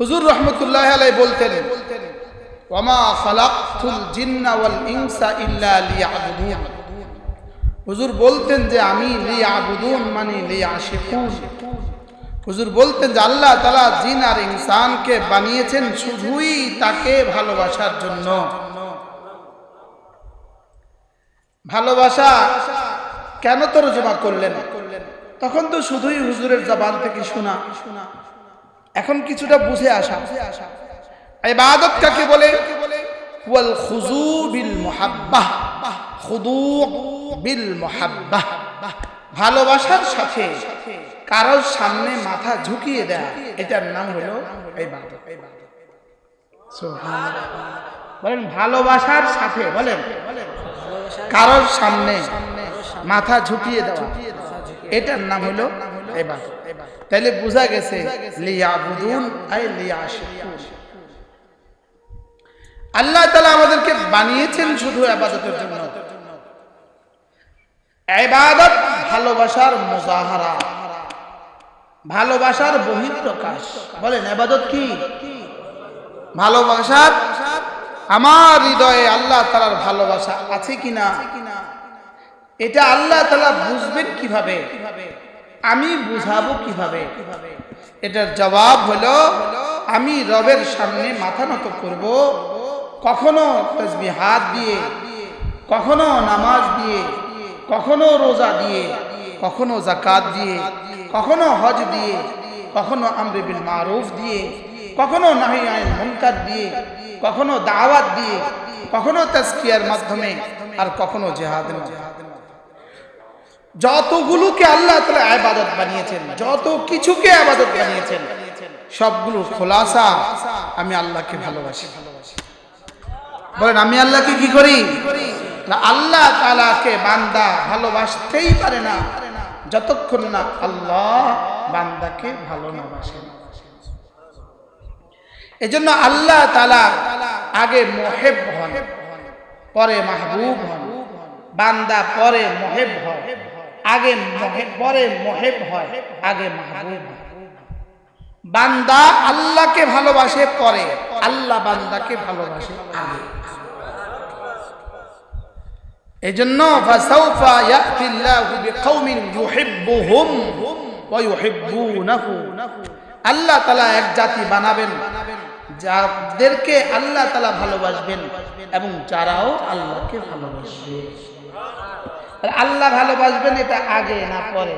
হুজুর রহমতুল্লাহ আলাই বলতেন বলতেন যে, আমি মানে আল্লাহ জিন আর ইনসানকে বানিয়েছেন শুধুই তাকে ভালোবাসার জন্য। ভালোবাসা কেন তরজমা করলেন? তখন তো শুধুই হুজুরের জবান থেকে শোনা শোনা। এখন কিছুটা বুঝে আসা। ইবাদত কাকে বলে? ওয়াল খুজু বিল মুহাব্বাহ। খুদু বিল মুহাব্বাহ। ভালোবাসার সাথে কারোর সামনে মাথা ঝুঁকিয়ে দেয়া, এটার নাম হলো ইবাদত। বলেন, ভালোবাসার সাথে, বলেন, কারোর সামনে মাথা ঝুঁকিয়ে দেওয়া, এটার নাম হলো ইবাদত। তাইলে বোঝা গেছে আল্লাহ তালা আমাদেরকে বানিয়েছেন শুধু ইবাদতের জন্য। ইবাদত ভালোবাসার মুজাহারা, ভালোবাসার বহিঃপ্রকাশ। বলেন, ইবাদত কি? ভালোবাসার আমার হৃদয়ে আল্লাহ তালার ভালোবাসা আছে কিনা? এটা আল্লাহ তালা বুঝবেন কীভাবে? আমি বুঝাবো কীভাবে? এটার জবাব হলো, আমি রবের সামনে মাথা নত করব, কখনো তসবি হাত দিয়ে, কখনো নামাজ দিয়ে, কখনো রোজা দিয়ে, কখনো জাকাত দিয়ে, কখনো হজ দিয়ে, কখনো আমরে মারুফ দিয়ে, কখনো নাহি আইন দিয়ে, কখনো দাওয়াত দিয়ে, কখনো তাজকিয়ার মাধ্যমে, আর কখনো জেহাদের মাধ্যমে। যতগুলোকে আল্লাহ তালা আবাদত বানিয়েছেন, যত কিছুকে আবাদত বানিয়েছেন, সবগুলো খোলাসা আমি আল্লাহকে ভালোবাসি। বলেন, আমি আল্লাহকে কি করি? আল্লাহ তালাকে বান্দা ভালোবাসতেই পারে না, যতক্ষণ না আল্লাহ বান্দাকে ভালো না বাসেন এজন্য আল্লাহ তালা আগে মোহেব হন, পরে মাহবুব হন, বান্দা পরে মোহেব হয় আগে পরে মহেব হয়, আগে মাহবুব বান্দা আল্লাহকে ভালোবাসে পরে, আল্লাহ বান্দাকে ভালোবাসে আগে। ওয়া ইউহিব্বুনাহু। আল্লাহ তাআলা এক জাতি বানাবেন, যাদেরকে আল্লাহ তাআলা ভালোবাসবেন এবং যারাও আল্লাহকে ভালোবাসবে। আল্লাহ ভালোবাসবেন এটা আগে না পরে?